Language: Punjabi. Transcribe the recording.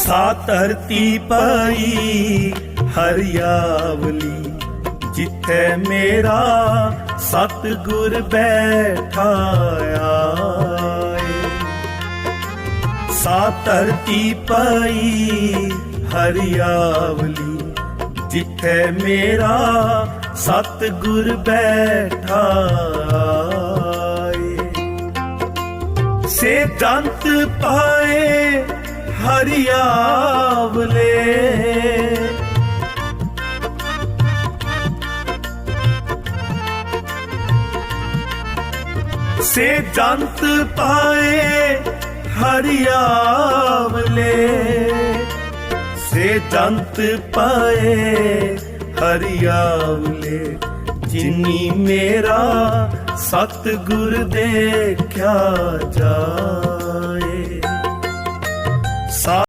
ਸਾ ਧਰਤੀ ਪਈ ਹਰਿਆਵਲੀ, ਜਿੱਥੇ ਮੇਰਾ ਸਤਿਗੁਰ ਬੈਠਾ ਆਏ। ਸਾ ਧਰਤੀ ਪਈ ਹਰਿਆਵਲੀ, ਜਿੱਥੇ ਮੇਰਾ ਸਤਿਗੁਰ ਬੈਠਾ ਆਏ। ਸੇ ਦੰਤ ਪਾਏ ਹਰਿਆਵਲੇ ਸੇ ਦੰਤ ਪਾਏ ਹਰਿਆਵਲੇ ਸੇ ਦੰਤ ਪਾਏ ਹਰਿਆਵਲੇ ਜਿਨੀ ਮੇਰਾ ਸਤਿਗੁਰ ਦੇਖਿਆ ਜਾ